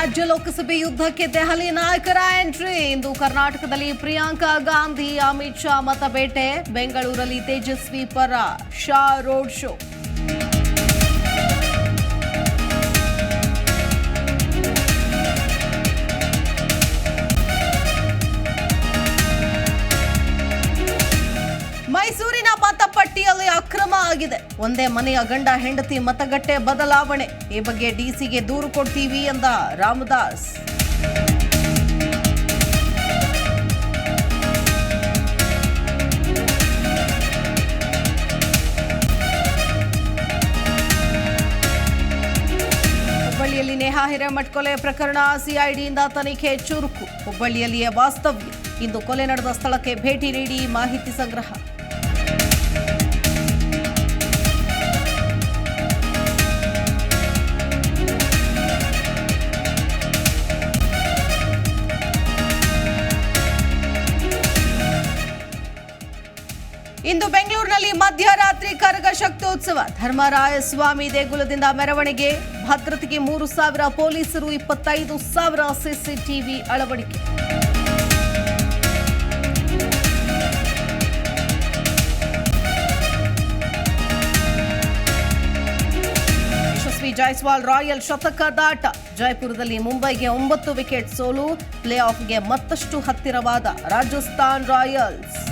ರಾಜ್ಯ ಲೋಕಸಭೆ ಯುದ್ಧಕ್ಕೆ ದೆಹಲಿ ನಾಯಕರ ಎಂಟ್ರಿ. ಇಂದು ಕರ್ನಾಟಕದಲ್ಲಿ ಪ್ರಿಯಾಂಕಾ ಗಾಂಧಿ, ಅಮಿತ್ ಶಾ ಮತಬೇಟೆ. ಬೆಂಗಳೂರಲ್ಲಿ ತೇಜಸ್ವಿ ಪರ ಶಾ ರೋಡ್ ಶೋ. ಆಗಿದೆ. ಒಂದೇ ಮನೆಯ ಗಂಡ, ಹೆಂಡತಿ, ಮತಗಟ್ಟೆ ಬದಲಾವಣೆ. ಈ ಬಗ್ಗೆ ಡಿಸಿಗೆ ದೂರು ಕೊಡ್ತೀವಿ ಎಂದ ರಾಮದಾಸ್. ಹುಬ್ಬಳ್ಳಿಯಲ್ಲಿ ನೇಹಾ ಹಿರೇಮಠ್ ಕೊಲೆ ಪ್ರಕರಣ ಸಿಐಡಿಯಿಂದ ತನಿಖೆ ಚುರುಕು. ಹುಬ್ಬಳ್ಳಿಯಲ್ಲಿಯೇ ವಾಸ್ತವ್ಯ. ಇಂದು ಕೊಲೆ ನಡೆದ ಸ್ಥಳಕ್ಕೆ ಭೇಟಿ ನೀಡಿ ಮಾಹಿತಿ ಸಂಗ್ರಹ. ಇಂದು ಬೆಂಗಳೂರಿನಲ್ಲಿ ಮಧ್ಯರಾತ್ರಿ ಕರಗ ಶಕ್ತೋತ್ಸವ ಧರ್ಮರಾಯ ಸ್ವಾಮಿ ದೇಗುಲದಿಂದ ಮೆರವಣಿಗೆ. ಭದ್ರತೆಗೆ ಮೂರು ಸಾವಿರ ಪೊಲೀಸರು, ಇಪ್ಪತ್ತೈದು ಸಾವಿರ ಸಿಸಿಟಿವಿ ಅಳವಡಿಕೆ. ಯಶಸ್ವಿ ಜೈಸ್ವಾಲ್ ರಾಯಲ್ ಶತಕ ದಾಟ. ಜೈಪುರದಲ್ಲಿ ಮುಂಬೈಗೆ ಒಂಬತ್ತು ವಿಕೆಟ್ ಸೋಲು. ಪ್ಲೇ ಆಫ್ಗೆ ಮತ್ತಷ್ಟು ಹತ್ತಿರವಾದ ರಾಜಸ್ಥಾನ್ ರಾಯಲ್ಸ್.